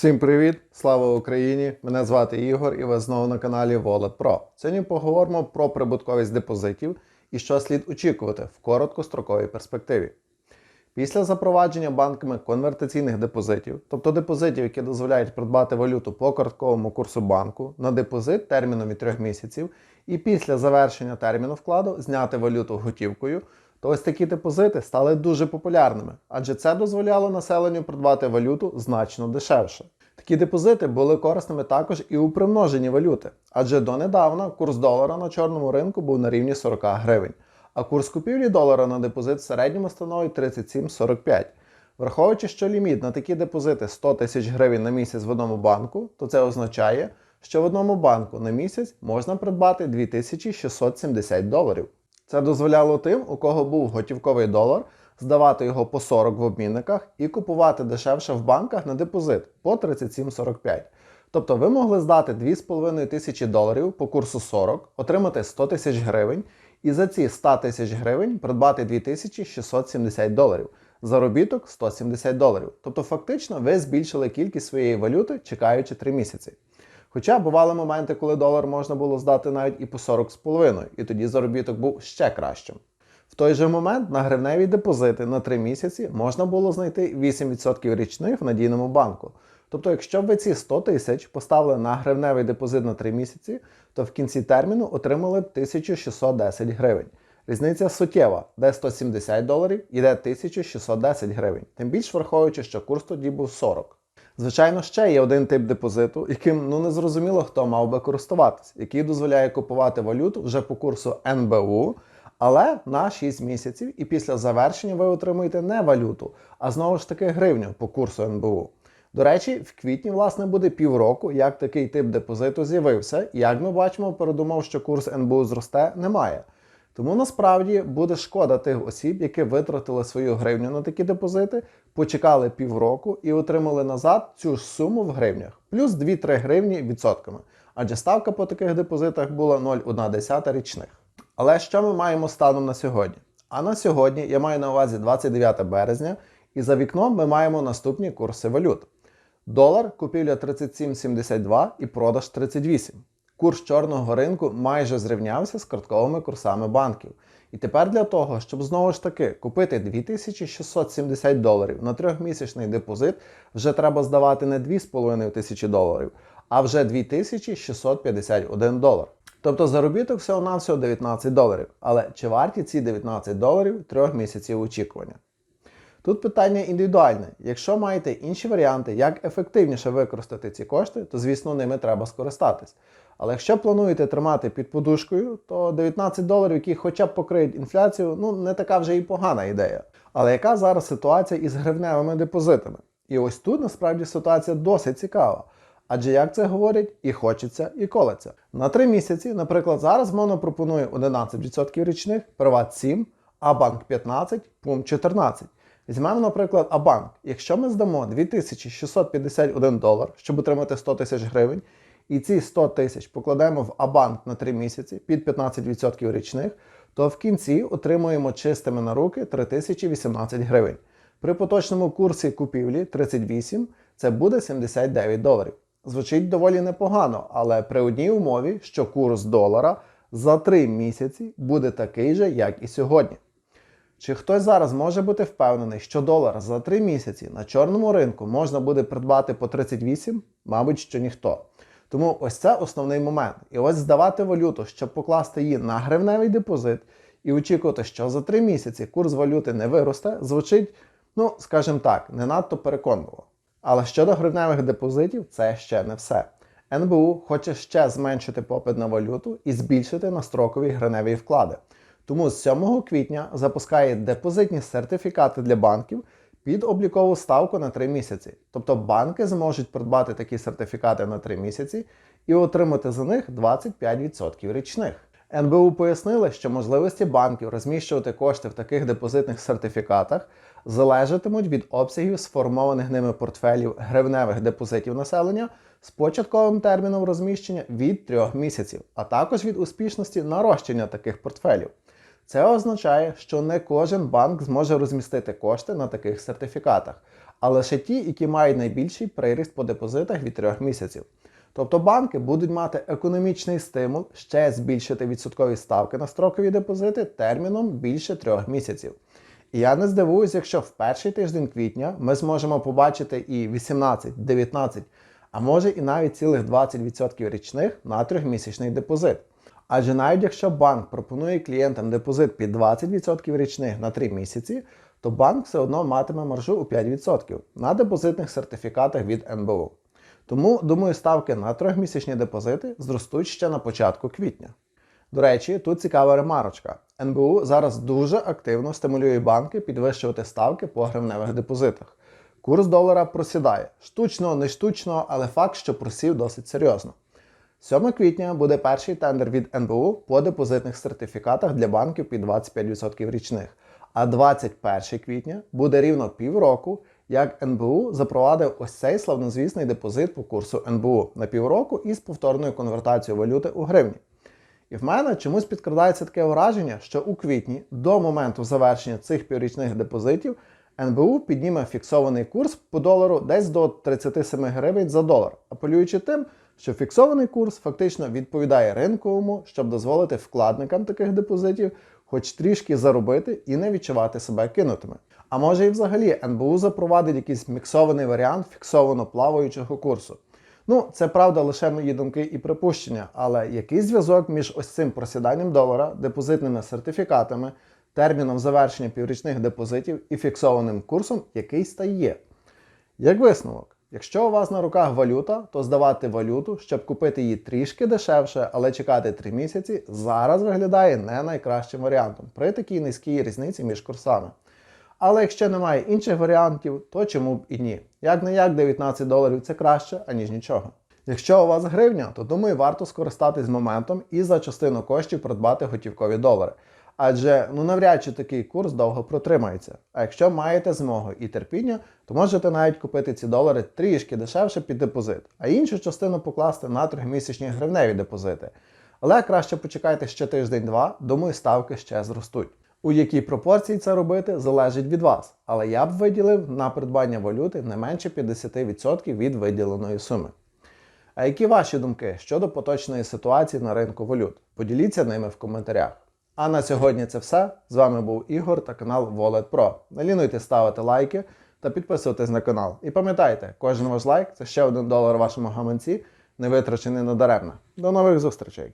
Всім привіт! Слава Україні! Мене звати Ігор і ви знову на каналі Wallet Pro. Сьогодні поговоримо про прибутковість депозитів і що слід очікувати в короткостроковій перспективі. Після запровадження банками конвертаційних депозитів, тобто депозитів, які дозволяють придбати валюту по картковому курсу банку на депозит терміном від 3 місяців, і після завершення терміну вкладу зняти валюту готівкою, то ось такі депозити стали дуже популярними, адже це дозволяло населенню придбати валюту значно дешевше. Такі депозити були корисними також і у примноженні валюти, адже донедавна курс долара на чорному ринку був на рівні 40 гривень, а курс купівлі долара на депозит в середньому становить 37,45. Враховуючи, що ліміт на такі депозити 100 тисяч гривень на місяць в одному банку, то це означає, що в одному банку на місяць можна придбати 2670 доларів. Це дозволяло тим, у кого був готівковий долар, здавати його по 40 в обмінниках і купувати дешевше в банках на депозит по 37,45. Тобто ви могли здати 2,5 тисячі доларів по курсу 40, отримати 100 тисяч гривень і за ці 100 тисяч гривень придбати 2670 доларів. Заробіток 170 доларів. Тобто фактично ви збільшили кількість своєї валюти, чекаючи 3 місяці. Хоча бували моменти, коли долар можна було здати навіть і по 40,5, і тоді заробіток був ще кращим. В той же момент на гривневі депозити на 3 місяці можна було знайти 8% річних в надійному банку. Тобто, якщо б ви ці 100 тисяч поставили на гривневий депозит на 3 місяці, то в кінці терміну отримали б 1610 гривень. Різниця суттєва, де 170 доларів і де 1610 гривень. Тим більш враховуючи, що курс тоді був 40. Звичайно, ще є один тип депозиту, яким ну не зрозуміло, хто мав би користуватись, який дозволяє купувати валюту вже по курсу НБУ, але на 6 місяців, і після завершення ви отримуєте не валюту, а знову ж таки гривню по курсу НБУ. До речі, в квітні, власне, буде півроку, як такий тип депозиту з'явився, і як ми бачимо, передумав, що курс НБУ зросте, немає. Тому насправді буде шкода тих осіб, які витратили свою гривню на такі депозити, почекали півроку і отримали назад цю ж суму в гривнях, плюс 2-3 гривні відсотками. Адже ставка по таких депозитах була 0,1 річних. Але що ми маємо станом на сьогодні? А на сьогодні я маю на увазі 29 березня, і за вікном ми маємо наступні курси валют. Долар купівля 37,72 і продаж 38. Курс чорного ринку майже зрівнявся з картковими курсами банків. І тепер для того, щоб знову ж таки купити 2670 доларів на трьохмісячний депозит, вже треба здавати не 2,5 тисячі доларів, а вже 2651 долар. Тобто заробіток всього-навсього 19 доларів. Але чи варті ці 19 доларів трьох місяців очікування? Тут питання індивідуальне. Якщо маєте інші варіанти, як ефективніше використати ці кошти, то звісно ними треба скористатись. Але якщо плануєте тримати під подушкою, то 19 доларів, які хоча б покриють інфляцію, ну не така вже і погана ідея. Але яка зараз ситуація із гривневими депозитами? І ось тут насправді ситуація досить цікава. Адже як це говорять, і хочеться, і колеться. На 3 місяці, наприклад, зараз Моно пропонує 11% річних, Приват 7, а банк 15, пум 14. Візьмемо, наприклад, Абанк. Якщо ми здамо 2651 долар, щоб отримати 100 тисяч гривень, і ці 100 тисяч покладемо в Абанк на 3 місяці під 15% річних, то в кінці отримуємо чистими на руки 3018 гривень. При поточному курсі купівлі 38 це буде 79 доларів. Звучить доволі непогано, але при одній умові, що курс долара за 3 місяці буде такий же, як і сьогодні. Чи хтось зараз може бути впевнений, що долар за 3 місяці на чорному ринку можна буде придбати по 38? Мабуть, що ніхто. Тому ось це основний момент. І ось здавати валюту, щоб покласти її на гривневий депозит і очікувати, що за 3 місяці курс валюти не виросте, звучить, ну, скажімо так, не надто переконливо. Але щодо гривневих депозитів, це ще не все. НБУ хоче ще зменшити попит на валюту і збільшити на строкові гривневі вклади. Тому з 7 квітня запускає депозитні сертифікати для банків під облікову ставку на 3 місяці. Тобто банки зможуть придбати такі сертифікати на 3 місяці і отримати за них 25% річних. НБУ пояснили, що можливості банків розміщувати кошти в таких депозитних сертифікатах залежатимуть від обсягів сформованих ними портфелів гривневих депозитів населення з початковим терміном розміщення від 3 місяців, а також від успішності нарощення таких портфелів. Це означає, що не кожен банк зможе розмістити кошти на таких сертифікатах, а лише ті, які мають найбільший приріст по депозитах від 3 місяців. Тобто банки будуть мати економічний стимул ще збільшити відсоткові ставки на строкові депозити терміном більше 3 місяців. І я не здивуюсь, якщо в перший тиждень квітня ми зможемо побачити і 18, 19, а може і навіть цілих 20% річних на трьохмісячний депозит. Адже навіть якщо банк пропонує клієнтам депозит під 20% річних на 3 місяці, то банк все одно матиме маржу у 5% на депозитних сертифікатах від НБУ. Тому, думаю, ставки на трьохмісячні депозити зростуть ще на початку квітня. До речі, тут цікава ремарочка. НБУ зараз дуже активно стимулює банки підвищувати ставки по гривневих депозитах. Курс долара просідає. Штучно, не штучно, але факт, що просів досить серйозно. 7 квітня буде перший тендер від НБУ по депозитних сертифікатах для банків під 25% річних. А 21 квітня буде рівно півроку, як НБУ запровадив ось цей славнозвісний депозит по курсу НБУ на півроку із повторною конвертацією валюти у гривні. І в мене чомусь підкрадається таке враження, що у квітні до моменту завершення цих піврічних депозитів НБУ підніме фіксований курс по долару десь до 37 гривень за долар, апелюючи тим, що фіксований курс фактично відповідає ринковому, щоб дозволити вкладникам таких депозитів хоч трішки заробити і не відчувати себе кинутими. А може і взагалі НБУ запровадить якийсь міксований варіант фіксовано плаваючого курсу. Ну, це правда лише мої думки і припущення, але який зв'язок між ось цим просіданням долара, депозитними сертифікатами, терміном завершення піврічних депозитів і фіксованим курсом якийсь та є. Як висновок, якщо у вас на руках валюта, то здавати валюту, щоб купити її трішки дешевше, але чекати 3 місяці, зараз виглядає не найкращим варіантом при такій низькій різниці між курсами. Але якщо немає інших варіантів, то чому б і ні? Як не як 19 доларів це краще, аніж нічого. Якщо у вас гривня, то думаю, варто скористатись моментом і за частину коштів придбати готівкові долари. Адже ну навряд чи такий курс довго протримається. А якщо маєте змогу і терпіння, то можете навіть купити ці долари трішки дешевше під депозит, а іншу частину покласти на трьохмісячні гривневі депозити. Але краще почекайте ще тиждень-два, думаю, ставки ще зростуть. У якій пропорції це робити, залежить від вас, але я б виділив на придбання валюти не менше 50% від виділеної суми. А які ваші думки щодо поточної ситуації на ринку валют? Поділіться ними в коментарях. А на сьогодні це все. З вами був Ігор та канал Wallet Pro. Не лінуйте ставити лайки та підписуватись на канал. І пам'ятайте, кожен ваш лайк це ще один долар вашому гаманці, не витрачений надаремно. До нових зустрічей!